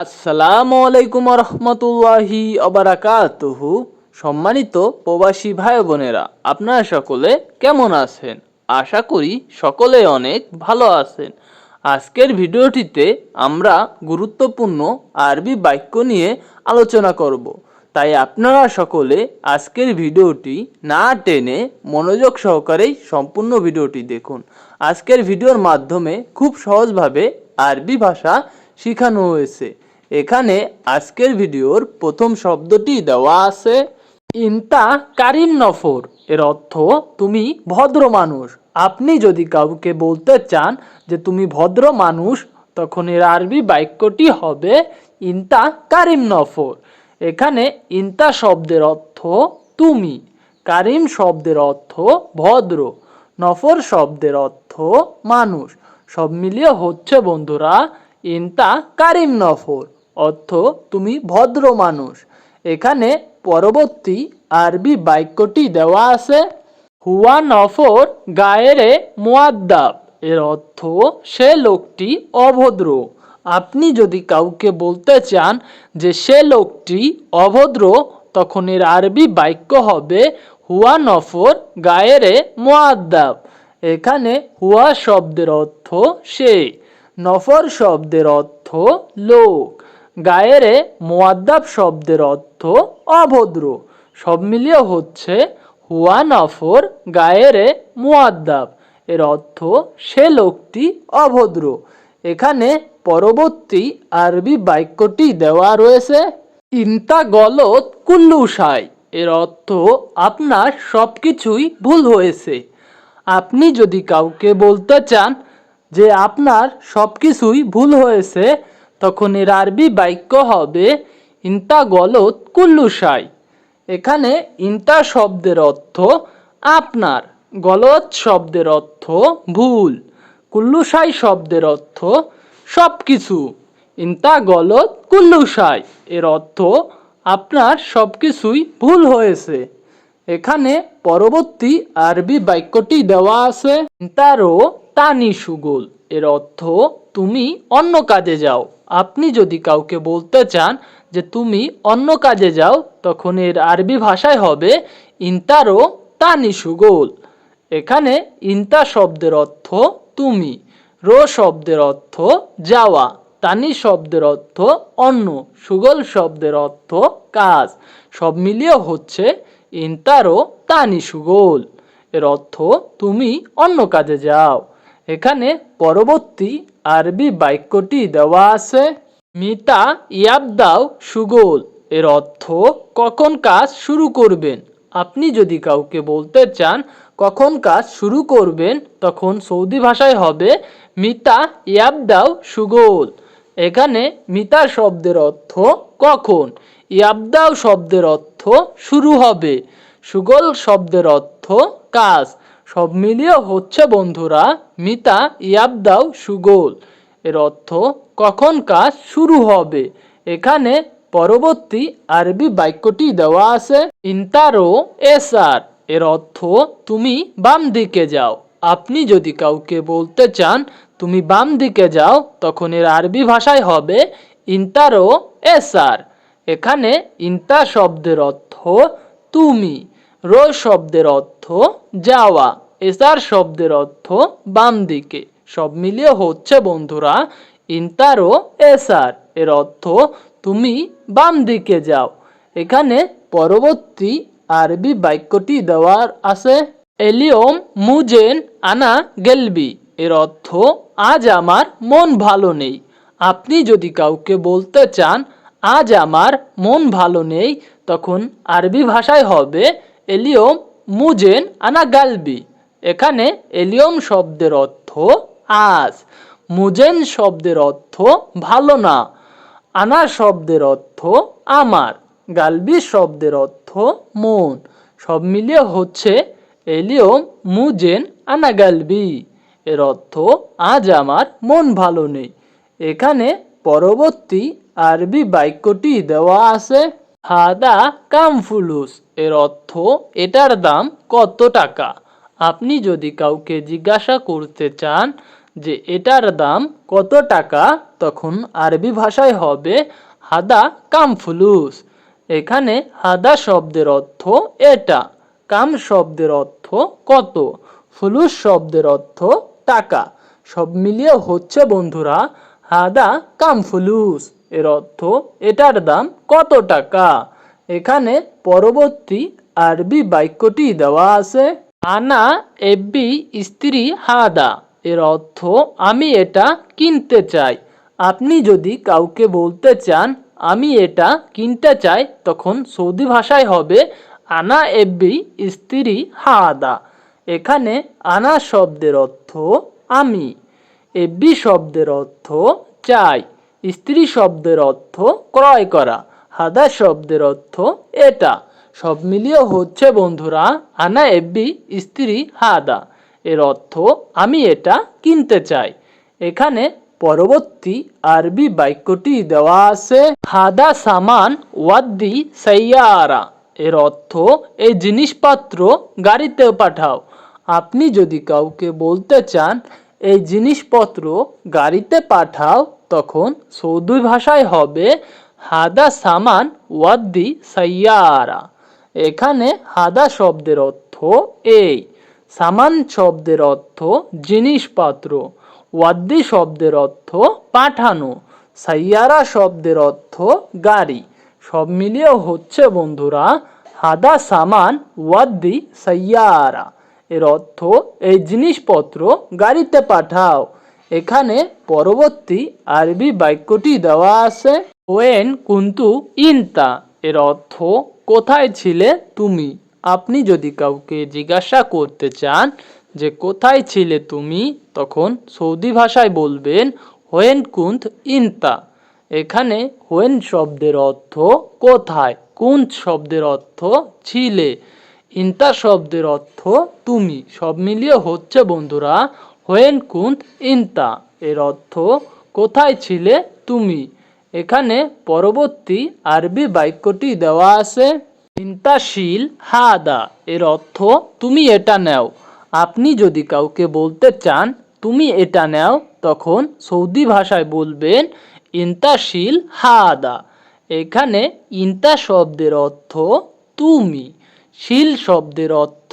আসসালামু আলাইকুম রহমতুল্লাহি অবরাকাতুহু সম্মানিত প্রবাসী ভাই বোনেরা আপনারা সকলে কেমন আছেন? আশা করি সকলে অনেক ভালো আছেন। আজকের ভিডিওটিতে আমরা গুরুত্বপূর্ণ আরবি বাক্য নিয়ে আলোচনা করব। তাই আপনারা সকলে আজকের ভিডিওটি না টেনে মনোযোগ সহকারেই সম্পূর্ণ ভিডিওটি দেখুন। আজকের ভিডিওর মাধ্যমে খুব সহজভাবে আরবি ভাষা শেখানো হয়েছে। এখানে আজকের ভিডিওর প্রথম শব্দটি দেওয়া আছে ইন্তা কারিম নফর। এর অর্থ তুমি ভদ্র মানুষ। আপনি যদি কাউকে বলতে চান যে তুমি ভদ্র মানুষ, তখন এর আরবি বাক্যটি হবে ইন্তা কারিম নফর। এখানে ইন্তা শব্দের অর্থ তুমি, কারিম শব্দের অর্থ ভদ্র, নফর শব্দের অর্থ মানুষ। সব মিলিয়ে হচ্ছে বন্ধুরা, ইন্তা কারিম নফর। অর্থ তুমি ভদ্র মানুষ। এখানে পরবর্তী আরবি বাক্যটি দেওয়া আছে, হুয়া নফর গায়েরে মুয়াদ্দাব এর অর্থ, সে লোকটি অভদ্র। আপনি যদি কাউকে বলতে চান যে সে লোকটি অভদ্র, তখন এর আরবি বাক্য হবে, হুয়া নফর গায়েরে মুয়াদ্দাব এখানে হুয়া শব্দের অর্থ সে, নফর শব্দের অর্থ লোক। গায়েরে মোয়াদ্দাব শব্দের অর্থ অভদ্র। সব মিলিয়ে হচ্ছে হুয়া নফর গায়েরে মুয়াদ্দাব এর অর্থ সে লোকটি অভদ্র। এখানে পরবর্তী আরবি বাক্যটি দেওয়া রয়েছে, ইন্তা গলত কুল্লুসাই এর অর্থ আপনার সব কিছুই ভুল হয়েছে। আপনি যদি কাউকে বলতে চান যে আপনার সব কিছুই ভুল হয়েছে তখন এর আরবি বাক্য হবে ইন্তা গলত কুল্লুসাই এখানে ইন্তা শব্দের অর্থ আপনার, গলত শব্দের অর্থ ভুল কুল্লুসাই শব্দের অর্থ সব কিছু ইন্তা গলত কুল্লুসাই এর অর্থ আপনার সব কিছুই ভুল হয়েছে। এখানে পরবর্তী আরবি বাক্যটি দেওয়া আছে তারও তানি সুগোল এর অর্থ তুমি অন্য কাজে যাও। আপনি যদি কাউকে বলতে চান যে তুমি অন্য কাজে যাও, তখন এর আরবি ভাষায় হবে ইন্তারো তানি সুগোল। এখানে ইন্তা শব্দের অর্থ তুমি, রো শব্দের অর্থ যাওয়া, তানি শব্দের অর্থ অন্য সুগল শব্দের অর্থ কাজ। সব মিলিয়ে হচ্ছে ইন্তারো তানি সুগোল। এর অর্থ তুমি অন্য কাজে যাও। এখানে পরবর্তী আরবি বাক্যটি দেওয়া আছে, মিতা ইয়াবদাও সুগোল। এর অর্থ, কখন কাজ শুরু করবেন? আপনি যদি কাউকে বলতে চান, কখন কাজ শুরু করবেন? তখন সৌদি ভাষায় হবে, মিতা ইয়াবদাও সুগোল। এখানে মিতা শব্দের অর্থ, কখন। ইয়াবদাও শব্দের অর্থ, শুরু হবে। সুগল শব্দের অর্থ, কাজ। সব মিলিয়ে হচ্ছে বন্ধুরা, মিতা ইয়াবদাও সুগোল। এর অর্থ, কখন কাজ শুরু হবে? এখানে পরবর্তী আরবি বাক্যটি দেওয়া আছে, ইন্তারো এসার। এর অর্থ, তুমি বাম দিকে যাও। আপনি যদি কাউকে বলতে চান, তুমি বাম দিকে যাও, তখন এর আরবি ভাষায় হবে, ইন্তারো এসার। এখানে ইন্তা শব্দের অর্থ, তুমি। রো শব্দের অর্থ যাওয়া। এসার শব্দের অর্থ বাম দিকে সব মিলিয়ে হচ্ছে, বন্ধুরা, ইন্তারো এসার। এর অর্থ তুমি বাম দিকে যাও। এখানে পরবর্তী আরবি বাক্যটি দেওয়ার আছে, এলিয়ম মুজেন আনা গেলবি। এর অর্থ, আজ আমার মন ভালো নেই। আপনি যদি কাউকে বলতে চান, আজ আমার মন ভালো নেই, তখন আরবি ভাষায় হবে, এলিয়ম মুজেন আনা গালবি। এখানে এলিয়ম শব্দের অর্থ আজ। মুজেন শব্দের অর্থ ভালো না। আনা শব্দের অর্থ আমার। গালবি শব্দের অর্থ মন। সব মিলিয়ে হচ্ছে এলিয়ম, মুজেন, আনা গালবি। এর অর্থ আজ আমার মন ভালো নেই। এখানে পরবর্তী আরবি বাক্যটি দেওয়া আছে। হাদা কামফুলুস এর অর্থ, এটার দাম কত টাকা? আপনি যদি কাউকে জিজ্ঞাসা করতে চান যে এটার দাম কত টাকা, তখন আরবি ভাষায় হবে হাদা কাম ফুলুস। এখানে হাদা শব্দের অর্থ এটা, কাম শব্দের অর্থ কত, ফুলুস শব্দের অর্থ টাকা। সব মিলিয়ে হচ্ছে বন্ধুরা, হাদা কাম ফুলুস। এর অর্থ এটার দাম কত টাকা? এখানে পরবর্তী আরবি বাক্যটি দেওয়া আছে। আনা এব্বি স্ত্রী হাদা। এর অর্থ, আমি এটা কিনতে চাই। আপনি যদি কাউকে বলতে চান, আমি এটা কিনতে চাই, তখন সৌদি ভাষায় হবে, আনা এব্বি স্ত্রী হাদা। এখানে আনা শব্দের অর্থ, আমি। এব্বি শব্দের অর্থ, চাই। স্ত্রী শব্দের অর্থ ক্রয় করা, হাদা শব্দের অর্থ এটা। সব মিলিয়ে হচ্ছে, বন্ধুরা, আনা এব্বি স্ত্রী হাদা। এর অর্থ, আমি এটা কিনতে চাই। এখানে পরবর্তী আরবি বাক্যটি দেওয়া আছে, হাদা সামান ওয়াদ্দি সাইয়ারা। এর অর্থ, এই জিনিসপত্র গাড়িতে পাঠাও। আপনি যদি কাউকে বলতে চান, এই জিনিসপত্র গাড়িতে পাঠাও তখন সৌদি ভাষায় হবে, হাদা সামান ওয়াদ্দি সাইয়ারা। এখানে হাদা শব্দের অর্থ এই, সামান শব্দের অর্থ জিনিসপত্র, ওয়াদ্দি শব্দের অর্থ পাঠানো, সাইয়ারা শব্দের অর্থ গাড়ি। সব মিলিয়ে হচ্ছে, বন্ধুরা, হাদা সামান ওয়াদ্দি সাইয়ারা। এর অর্থ এই জিনিসপত্র গাড়িতে পাঠাও। এখানে পরবর্তী আরবি বাক্যটি দেওয়া আছে। ওয়েন কুন্তু ইনতা, এর অর্থ, কোথায় ছিলে তুমি? আপনি যদি কাউকে জিজ্ঞাসা করতে চান যে, কোথায় ছিলে তুমি? তখন সৌদি ভাষায় বলবেন হোয়েন কুন্ত ইনতা। এখানে হোয়েন শব্দের অর্থ, কোথায়? কুন্ত শব্দের অর্থ, ছিলে। ইনতা শব্দের অর্থ, তুমি। সব মিলিয়ে হচ্ছে, বন্ধুরা হোয়েন কুন্ত ইনতা? এর অর্থ, কোথায় ছিলে তুমি? এখানে পরবর্তী আরবি বাক্যটি দেওয়া আছে চিন্তাশীল হাদা। এর অর্থ, তুমি এটা নাও। আপনি যদি কাউকে বলতে চান, তুমি এটা নাও, তখন সৌদি ভাষায় বলবেন, ইন্তাশীল হাদা। এখানে ইন্তা শব্দের অর্থ, তুমি। শিল শব্দের অর্থ,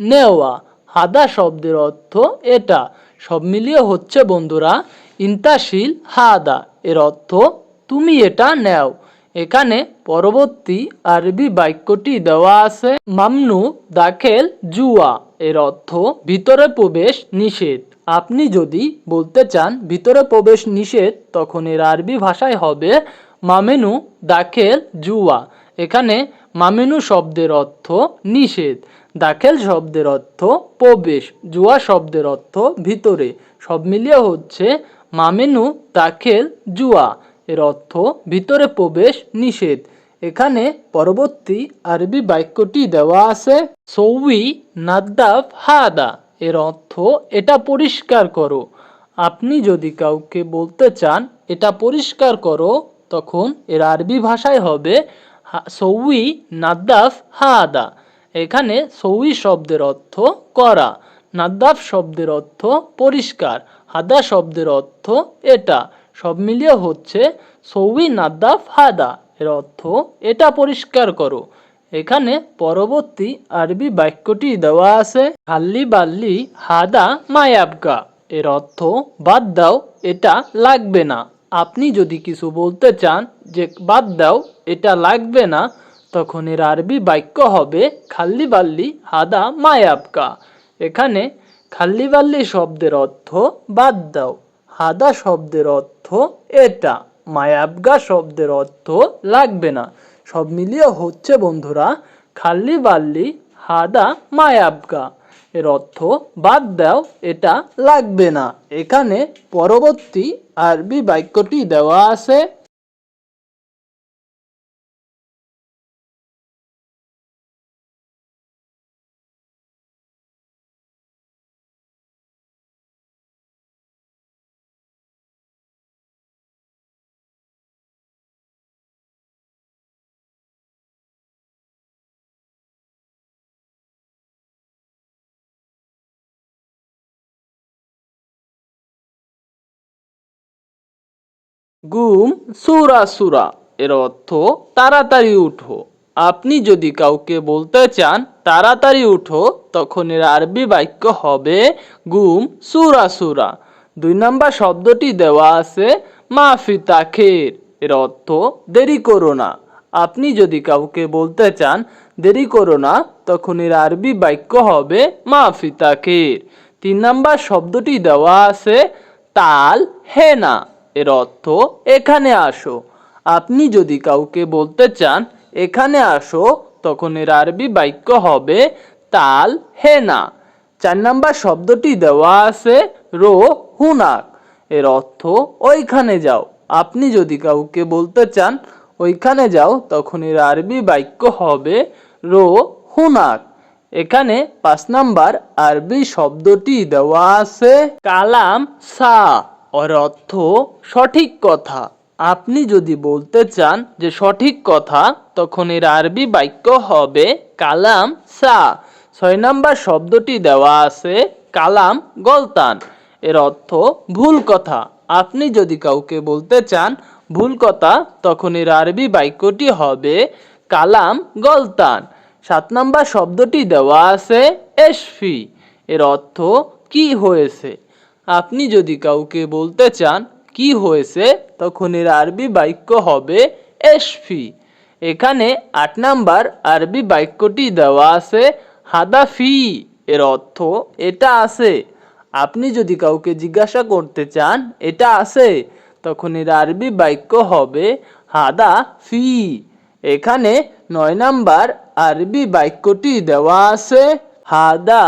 নেওয়া। হাদা শব্দের অর্থ এটা। সব মিলিয়ে হচ্ছে, বন্ধুরা, ইন্তাশীল হাদা। এর অর্থ, তুমি এটা নেও। এখানে পরবর্তী আরবি বাক্যটি দেওয়া আছে, মামনু দাখেল জুয়া। এর অর্থ, ভিতরে প্রবেশ নিষেধ। আপনি যদি বলতে চান, ভিতরে প্রবেশ নিষেধ, তখন এর আরবি ভাষায় হবে, মামেনু দাখেল জুয়া। এখানে মামেনু শব্দের অর্থ নিষেধ। দাখেল শব্দের অর্থ প্রবেশ, জুয়া শব্দের অর্থ ভিতরে। সব মিলিয়ে হচ্ছে মামেনু দাখেল জুয়া, এর অর্থ ভিতরে প্রবেশ নিষেধ। এখানে পরবর্তী আরবি বাক্যটি দেওয়া আছে, সৌই নাদ্দাফ হাদা, এর অর্থ এটা পরিষ্কার করো। আপনি যদি কাউকে বলতে চান, এটা পরিষ্কার করো, তখন এর আরবি ভাষায় হবে সৌই নাদ্দাফ হাদা। এখানে সৌই শব্দের অর্থ করা, নাদ্দাফ শব্দের অর্থ পরিষ্কার, হাদা শব্দের অর্থ এটা। সব মিলিয়ে হচ্ছে সৌই, নাদ্দাফ, হাদা, এর অর্থ এটা পরিষ্কার করো। এখানে পরবর্তী আরবি বাক্যটি দেওয়া আছে হাল্লি বাল্লি হাদা মায়াবগা, এর অর্থ বাদ দাও, এটা লাগবে না। আপনি যদি কিছু বলতে চান যে বাদ দাও, এটা লাগবে না তখন এর আরবি বাক্য হবে খাল্লি বাল্লি হাদা মায়াবকা। এখানে খাল্লি বাল্লি শব্দের অর্থ বাদ দাও, হাদা শব্দের অর্থ এটা মায়াবগা শব্দের অর্থ লাগবে না। সব মিলিয়ে হচ্ছে বন্ধুরা খাল্লি বাল্লি হাদা মায়াবগা এর অর্থ বাদ দাও, এটা লাগবে না। এখানে পরবর্তী আরবি বাক্যটি দেওয়া আছে গুম, সুরা সুরা। এর অর্থ, তাড়াতাড়ি উঠো। আপনি যদি কাউকে বলতে চান, তাড়াতাড়ি উঠো, তখন এর আরবি বাক্য হবে গুম, সুরা সুরা। দুই নম্বর শব্দটি দেওয়া আছে মাফি তাখের। এর অর্থ, দেরি করো না। আপনি যদি কাউকে বলতে চান, দেরি করো না, তখন এর আরবি বাক্য হবে মাফি তাখের। তিন নম্বর শব্দটি দেওয়া আছে, তাল হেনা এর অর্থ এখানে আসো। আপনি যদি কাউকে বলতে চান, এখানে আসো তখন এর আরবি বাক্য হবে, তাল হেনা চার নাম্বার শব্দটি দেওয়া আছে, রো হুনাক এর অর্থ, ওইখানে যাও আপনি যদি কাউকে বলতে চান, ওইখানে যাও তখন এর আরবি বাক্য হবে, রো হুনাক এখানে পাঁচ নাম্বার আরবি শব্দটি দেওয়া আছে, কালাম সা অর্থ সঠিক কথা। আপনি যদি বলতে চান যে সঠিক কথা, তখন এর আরবি বাক্য হবে কালাম সা। ছয় নাম্বার শব্দটি দেওয়া আছে কালাম গলতান। এর অর্থ ভুল কথা। আপনি যদি কাউকে বলতে চান ভুল কথা, তখন এর আরবি বাক্যটি হবে কালাম গলতান। সাত নাম্বার শব্দটি দেওয়া আছে এসফি। এর অর্থ কি হয়েছে? আপনি যদি কাউকে বলতে চান কি হয়েছে, তখন এর আরবি বাক্য হবে এসফি। এখানে আট নাম্বার আরবি বাক্যটি দেওয়া আছে হাদাফি। এর অর্থ এটা আছে। আপনি যদি কাউকে জিজ্ঞাসা করতে চান, এটা আছে। তখন এর আরবি বাক্য হবে হাদা ফি এখানে নয় নাম্বার আরবি বাক্যটি দেওয়া আছে হাদা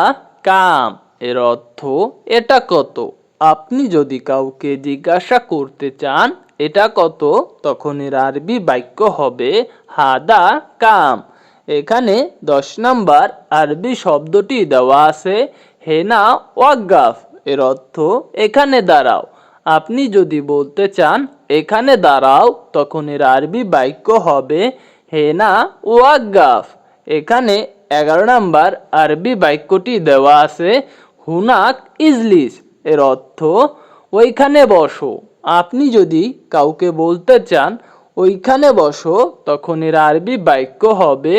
কাম এর অর্থ এটা কত? আপনি যদি কাউকে জিজ্ঞাসা করতে চান, এটা কত? তখন এর আরবি বাক্য হবে হাদা কাম। এখানে দশ নাম্বার আরবি শব্দটি দেওয়া আছে হেনা ওয়াগাফ। এর অর্থ এখানে দাঁড়াও। আপনি যদি বলতে চান, এখানে দাঁড়াও, তখন এর আরবি বাক্য হবে হেনা ওয়াগাফ। এখানে এগারো নাম্বার আরবি বাক্যটি দেওয়া আছে হুনাক ইজলিস এর অর্থ, ওইখানে বসো। আপনি যদি কাউকে বলতে চান, ওইখানে বসো, তখন এর আরবি বাক্য হবে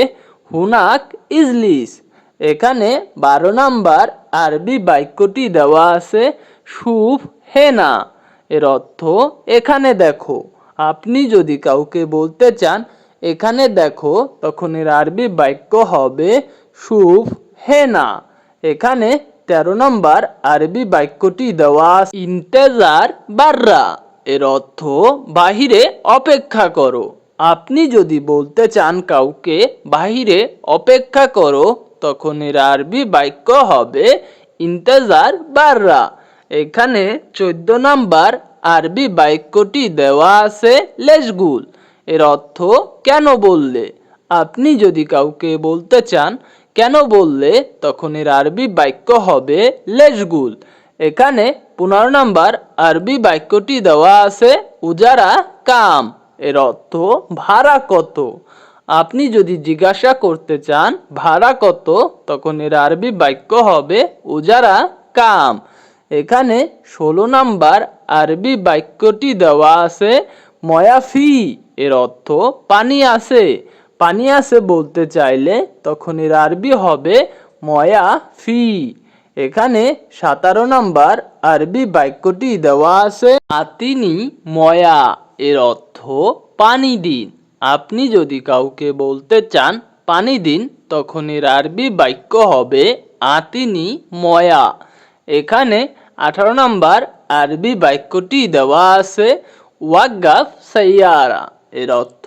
হুনাক ইজলিস। এখানে বারো নাম্বার আরবি বাক্যটি দেওয়া আছে, সুফ হেনা এর অর্থ, এখানে দেখো। আপনি যদি কাউকে বলতে চান, এখানে দেখো, তখন এর আরবি বাক্য হবে, সুফ হেনা এখানে তেরো নম্বর আরবি বাক্যটি দেওয়া ইন্তেজার বাররা। এর অর্থ বাহিরে অপেক্ষা করো। আপনি যদি বলতে চান কাউকে বাহিরে অপেক্ষা করো, তখন এর আরবি বাক্য হবে ইন্তেজার বাররা। এখানে চোদ্দ নম্বর আরবি বাক্যটি দেওয়া আছে লেশগুল। এর অর্থ কেন বললে? আপনি যদি কাউকে বলতে চান কেন বললে তখন এর আরবি বাক্য হবে লেশগুল। এখানে পনেরো নাম্বার আরবি বাক্যটি দেওয়া আছে উজারা কাম। এর অর্থ ভাড়া কত। আপনি যদি জিজ্ঞাসা করতে চান ভাড়া কত, তখন এর আরবি বাক্য হবে উজারা কাম। এখানে ষোলো নাম্বার আরবি বাক্যটি দেওয়া আছে ময়াফি। এর অর্থ পানি আছে। পানি আছে বলতে চাইলে তখন এর আরবি হবে ময়া ফি। এখানে সাতারো নাম্বার আরবি বাক্যটি দেওয়া আছে। আতিনি ময়া এর অর্থ পানি দিন। আপনি যদি কাউকে বলতে চান পানি দিন তখন এর আরবি বাক্য হবে আতিনি ময়া এখানে আঠারো নাম্বার আরবি বাক্যটি দেওয়া আছে ওয়াগাফ সাইয়ারা এর অর্থ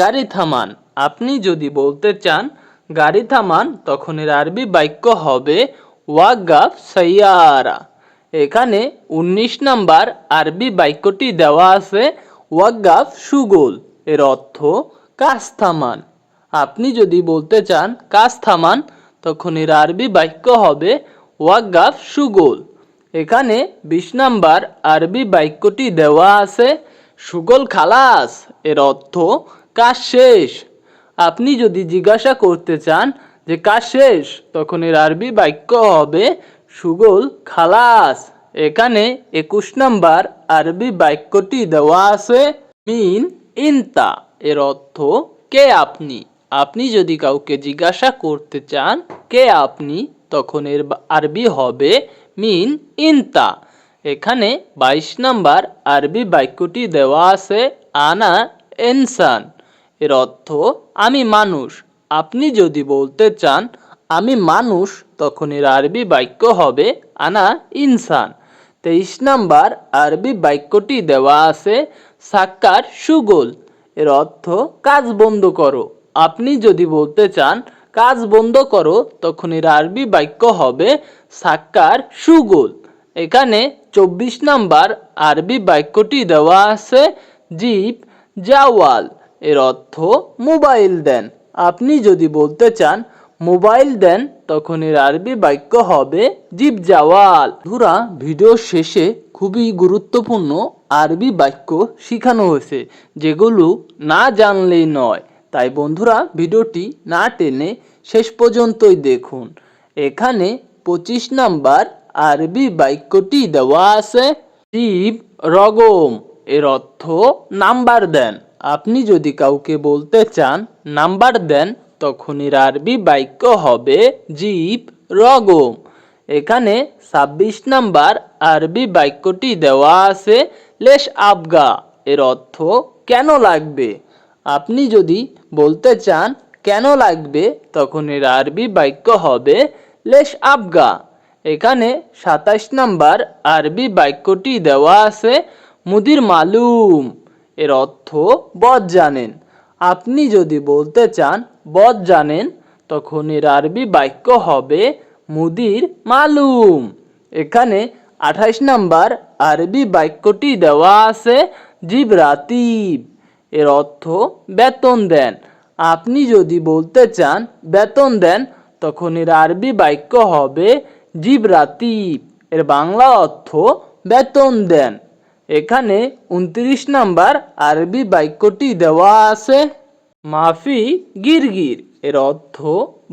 গাড়ি থামান। আপনি যদি বলতে চান, গাড়ি থামান, তখন এর আরবি বাক্য হবে, ওয়াগাফ সাইয়ারা। এখানে উনিশ নাম্বার আরবি বাক্যটি দেওয়া আছে, ওয়াগাফ সুগোল। এর অর্থ, কাজ থামান। আপনি যদি বলতে চান, কাজ থামান, তখন এর আরবি বাক্য হবে, ওয়াগাফ সুগোল। এখানে বিশ নাম্বার আরবি বাক্যটি দেওয়া আছে, সুগোল খালাস। এর অর্থ, কাজ শেষ। আপনি যদি জিজ্ঞাসা করতে চান যে, কাজ শেষ? তখন এর আরবি বাক্য হবে সুগোল, খালাস। এখানে একুশ নাম্বার আরবি বাক্যটি দেওয়া আছে, মিন ইনতা। এর অর্থ, কে আপনি? আপনি যদি কাউকে জিজ্ঞাসা করতে চান, কে আপনি? তখন এর আরবি হবে, মিন ইনতা। এখানে বাইশ নাম্বার আরবি বাক্যটি দেওয়া আছে, আনা এনসান এর অর্থ, আমি মানুষ, আপনি যদি বলতে চান, আমি মানুষ, তখন এর আরবি বাক্য হবে, আনা ইনসান। তেইশ নাম্বার আরবি বাক্যটি দেওয়া আছে, সাক্কার সুগোল। এর অর্থ, কাজ বন্ধ করো। আপনি যদি বলতে চান, কাজ বন্ধ করো, তখন এর আরবি বাক্য হবে, সাক্কার সুগোল। এখানে চব্বিশ নাম্বার আরবি বাক্যটি দেওয়া আছে, জিপ জাওয়াল। এর অর্থ মোবাইল দেন। আপনি যদি বলতে চান, মোবাইল দেন তখন এর আরবি বাক্য হবে জিপ জাওয়াল ধুরা ভিডিও শেষে খুবই গুরুত্বপূর্ণ আরবি বাক্য শিখানো হয়েছে, যেগুলো না জানলেই নয়। তাই বন্ধুরা, ভিডিওটি না টেনে শেষ পর্যন্তই দেখুন। এখানে পঁচিশ নাম্বার আরবি বাক্যটি দেওয়া আছে, জীব রগম এর অর্থ নাম্বার দেন। আপনি যদি কাউকে বলতে চান, নাম্বার দেন তখন এর আরবি বাক্য হবে জিপ রগম। এখানে ছাব্বিশ নাম্বার আরবি বাক্যটি দেওয়া আছে, লেশ আবগা। এর অর্থ, কেন লাগবে? আপনি যদি বলতে চান, কেন লাগবে তখন এর আরবি বাক্য হবে, লেশ আবগা। এখানে সাতাশ নাম্বার আরবি বাক্যটি দেওয়া আছে, মুদির মালুম। এর অর্থ বদ জানেন। আপনি যদি বলতে চান বদ জানেন, তখন এর আরবি বাক্য হবে মুদির মালুম। এখানে আঠাশ নাম্বার আরবি বাক্যটি দেওয়া আছে জিবরাতিব। এর অর্থ বেতন দেন। আপনি যদি বলতে চান বেতন দেন, তখন এর আরবি বাক্য হবে জিবরাতিব। এর বাংলা অর্থ বেতন দেন। এখানে উনত্রিশ নাম্বার আরবি বাক্যটি দেওয়া আছে। মাফি গিরগির এর অর্থ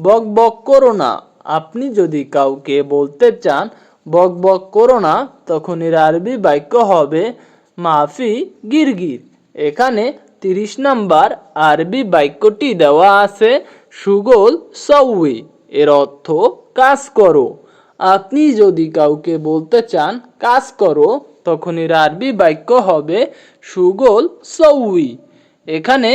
বক বক করো না। আপনি যদি কাউকে বলতে চান বক বক করো না, তখন এর আরবি বাক্য হবে মাফি গিরগির এখানে তিরিশ নাম্বার আরবি বাক্যটি দেওয়া আছে, সুগোল সউই এর অর্থ কাজ করো। আপনি যদি কাউকে বলতে চান কাজ করো তখন এর আরবি বাক্য হবে সুগোল সৌই। এখানে